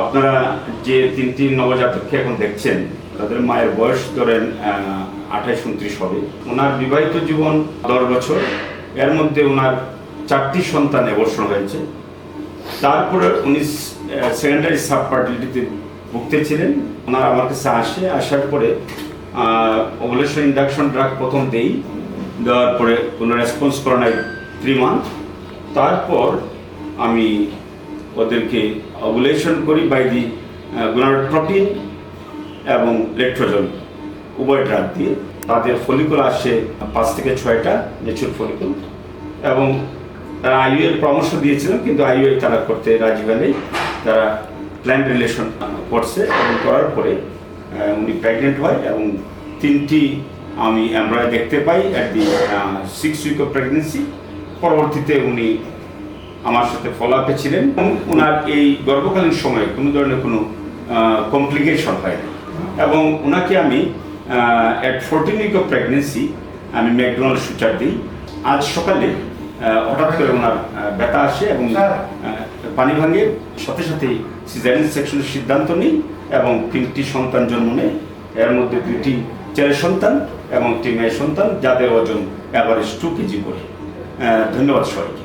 আপনারা যে তিনটি নবজাতককে এখন দেখছেন, তাদের মায়ের বয়স ধরেন আঠাইশ উনত্রিশ হবে। ওনার বিবাহিত জীবন দশ বছর। এর মধ্যে ওনার চারটি সন্তান এবর্ষণ হয়েছে। তারপরে উনি সেকেন্ডারি সাব ভুগতে ছিলেন। ওনার আমার কাছে আসে, আসার পরে ওভুলেশন ইন্ডাকশন ড্রাগ প্রথম দেই। দেওয়ার পরে কোনো রেসপন্স করে নাই থ্রি মান্থ তারপর আমি ওদেরকে অবুলেশন করি বাই দি গুণাট্রপিন এবং লেট্রোজল উভয় ড্রাগ দিয়ে। তাদের ফলিকুল আসে পাঁচ থেকে ছয়টা নেচুর ফলিকুল এবং, তারা আইইউ এর পরামর্শ দিয়েছিলেন, কিন্তু আইইউ তারা করতে রাজি হয়নি। তারা প্ল্যান রিলেশন করছে এবং করার পরে উনি প্রেগনেন্ট হয় এবং তিনটি আমি এমব্রয় দেখতে পাই at the six week of pregnancy পরবর্তীতে উনি আমার সাথে ফলো আপে ছিলেন এবং ওনার এই গর্ভকালীন সময়ে কোনো ধরনের কোনো কমপ্লিকেশন হয়নি। এবং ওনাকে আমি at fourteen week of pregnancy আমি ম্যাকডোনাল্ড সুচার দিই। আজ সকালে হঠাৎ করে ওনার ব্যথা আসে এবং পানি ভাঙে। সাথে সাথেই সিজারিন সেকশনের সিদ্ধান্ত নিই এবং তিনটি সন্তান জন্ম নেয়। এর মধ্যে দুটি ছেলে সন্তান এবং একটি মেয়ে সন্তান যাদের ওজন অ্যাভারেজ টু কেজি করে। ধন্যবাদ সবাইকে।